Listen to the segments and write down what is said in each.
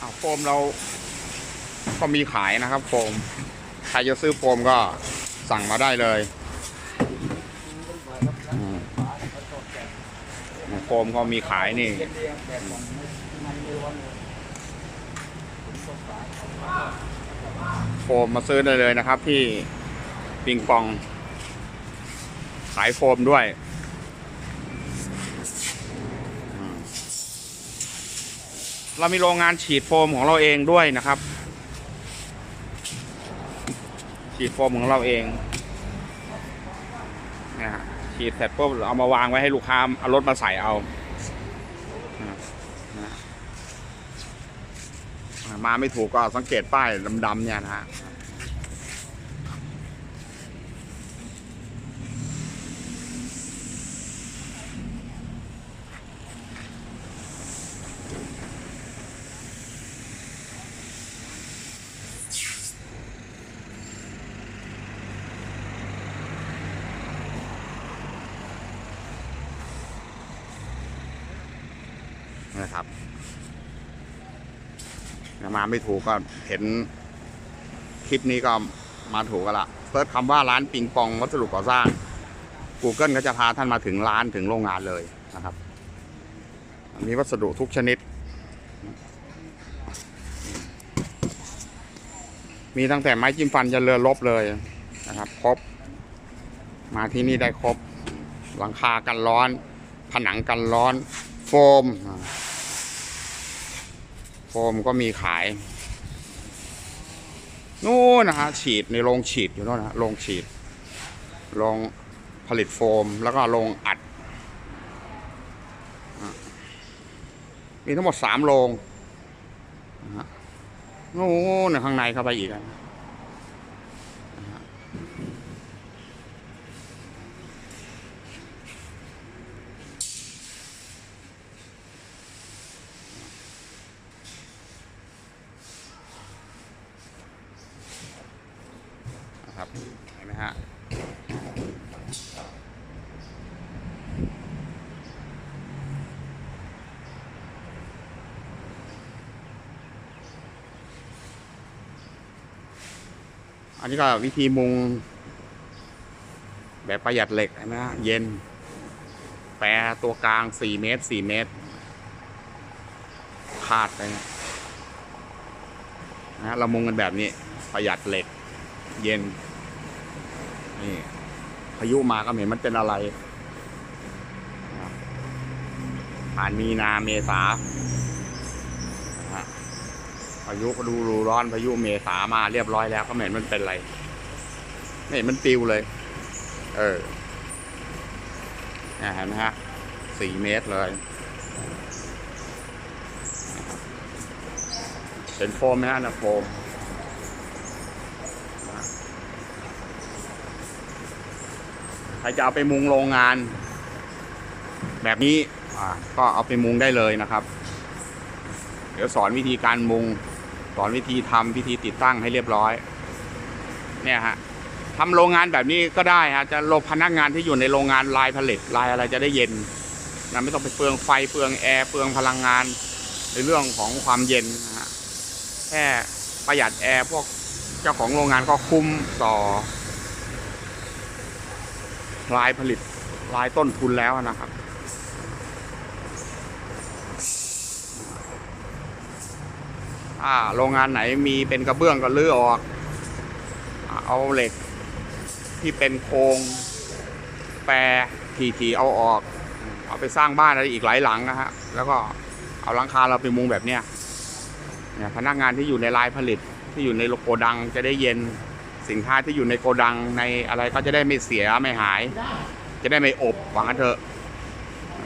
อ้าโฟมเรา ก็มีขายนะครับ โฟม ใครจะซื้อโฟมก็สั่งมาได้เลยโฟมก็มีขายนี่โฟมมาซื้อได้เลยนะครับที่ปิงปอง ขายโฟมด้วยอืม เรามีโรงงานฉีดโฟมของเราเองด้วยนะครับ ฉีดโฟมของเราเองนะฮะฉีดเสร็จปุ๊บเอามาวางไว้ให้ลูกค้าเอารถมาใส่เอานะนะอ่ามาไม่ถูกก็สังเกตป้ายดำๆเนี่ยนะฮะ นะครับมาไม่ถูกก็เห็นคลิปนี้ก็มาถูกกันละเซิร์ชคำว่าร้านปิงปองวัสดุก่อสร้าง Google ก็จะพาท่านมาถึงร้านถึงโรงงานเลยนะครับ มีวัสดุทุกชนิด มีตั้งแต่ไม้จิ้มฟันยันเรือลบเลยนะครับครบ มาที่นี่ได้ครบ หลังคากันร้อน ผนังกันร้อน โฟม โฟมก็มีขาย นู่นนะฮะฉีดในโรงฉีดอยู่นู่นนะฮะโรงฉีดโรงผลิตโฟมแล้วก็โรงอัด มีทั้งหมดสามโรงนู่นนข้างในเข้าไปอีกนะฮะ นะครับเห็นไหมฮะ อันนี้ก็วิธีมุง แบบประหยัดเหล็กนไหมฮะเย็น แปรตัวกลาง4เมตร4เมตรคาดไปนะนะฮะเรามุงกันแบบนี้ ประหยัดเหล็ก เย็น นี่พายุมาก็เห็นมันเป็นอะไรผ่านมีนาเมษา พายุก็ดูรูร้อนพายุเมษามาเรียบร้อยแล้วก็เห็นมันเป็นอะไรไม่เห็นมันปิวเลย เออเนี่ยเห็นไหมฮะสี่เมตรเลยเห็นโฟมไหมฮะนะโฟมใครจะเอาไปมุงโรงงาน แบบนี้ก็เอาไปมุงได้เลยนะครับ เดี๋ยวสอนวิธีการมุง สอนวิธีทำวิธีติดตั้งให้เรียบร้อย เนี่ยฮะทำโรงงานแบบนี้ก็ได้ฮะจะลพนักงานที่อยู่ในโรงงานลายผลิตลายอะไรจะได้เย็นนะไม่ต้องไปเปลืองไฟเปลืองแอร์เปลืองพลังงาน ในเรื่องของความเย็นนะฮะแค่ประหยัดแอร์พวกเจ้าของโรงงานก็คุ้มต่อรายผลิตรายต้นทุนแล้วนะครับ ถ้าโรงงานไหนมีเป็นกระเบื้องก็ลื้อออก เอาเหล็กที่เป็นโครงแปรทีๆเอาออก เอาไปสร้างบ้านอะไรอีกหลายหลังนะฮะ แล้วก็เอาหลังคาเราไปมุงแบบเนี้ยเนี่ยพนักงานที่อยู่ในรายผลิตที่อยู่ในโกดังจะได้เย็นสินค้าที่อยู่ในโกดังในอะไรก็จะได้ไม่เสียไม่หาย จะได้ไม่อบหวังกันเถอะ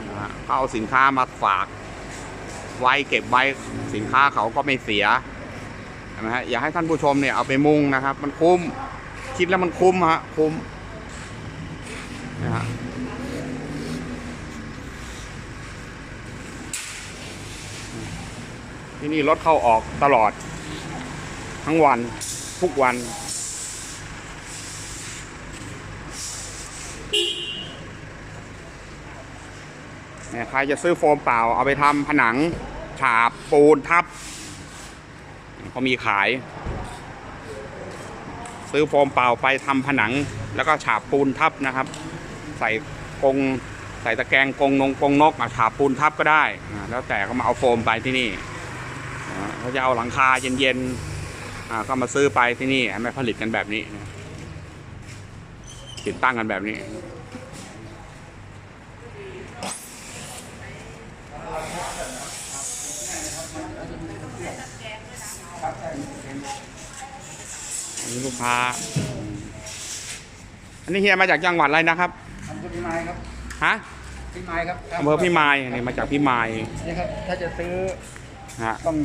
นะฮะเขาเอาสินค้ามาฝาก ไว้เก็บไว้สินค้าเขาก็ไม่เสียนะฮะอยากให้ท่านผู้ชมเนี่ยเอาไปมุงนะครับ มันคุ้มคิดแล้วมันคุ้มฮะคุ้มนะฮะที่นี่รถเข้าออกตลอด ทั้งวันทุกวัน เนี่ยใครจะซื้อโฟมเปล่าเอาไปทำผนังฉาบปูนทับเขามีขาย ซื้อโฟมเปล่าไปทำผนัง แล้วก็ฉาบปูนทับนะครับ ใส่กรงใส่ตะแกรงกรงนงกรงนกฉาบปูนทับก็ได้ แล้วแต่เขามาเอาโฟมไปที่นี่เขาจะเอาหลังคาเย็นๆก็มาซื้อไปที่นี่ให้มาผลิตกันแบบนี้ติดตั้งกันแบบนี้ อันนี้ลูกค้า อันนี้เฮียมาจากจังหวัดอะไรนะครับอำเภอพิมายครับฮะพิมายครับอำเภอพิมายนี่มาจากพิมายนี่ครับถ้าจะซื้อฮะต้อง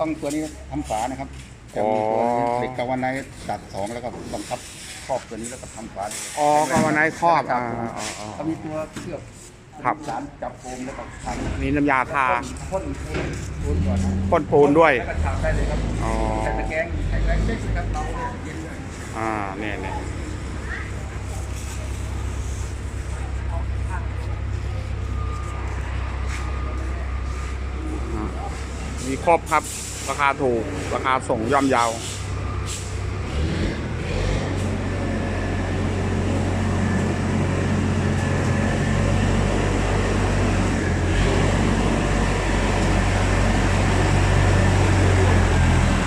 ต้องตัวนี้ทำฝานะครับจะอ๋อมีตัวเหล็กกาวาไนท์ตัดสองแล้วก็บังคับครอบตัวนี้แล้วก็ทำฝาเลยอ๋อกาวาไนท์ครอบครัอ่าอ๋ออ๋อเขามีตัวเชือกครับสารจับโฟมแล้วก็ทำอันนี้น้ำยาทาพ่นพ่นก่อนนะพ่นปูนด้วยแล้วก็ทำได้เลยครับอ๋อใส่ตะแกรงใส่แรงเล็กนะครับเราเย็นเลย อ่าเนี่ยเนี่ยมีครบครับ ราคาถูก ราคาส่งย่อมเยาว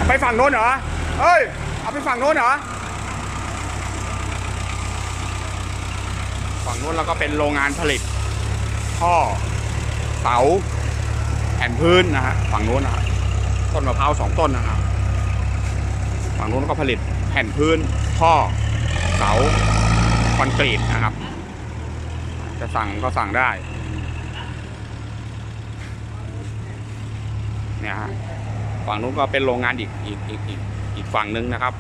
ไปฝั่งโน้นเหรอ เอ้ย เอาไปฝั่งโน้นเหรอ ฝั่งโน้นแล้วก็เป็นโรงงานผลิตท่อเสาแผ่นพื้นนะฮะฝั่งโน้นนะฮะต้นมะพร้าวสองต้นนะครับฝั่งโน้นก็ผลิตแผ่นพื้นท่อเสาคอนกรีตนะครับ จะสั่งก็สั่งได้เนี่ยฮะฝั่งนู้นก็เป็นโรงงานอีกอีกอีกอีกอีกฝั่งหนึ่งนะครับ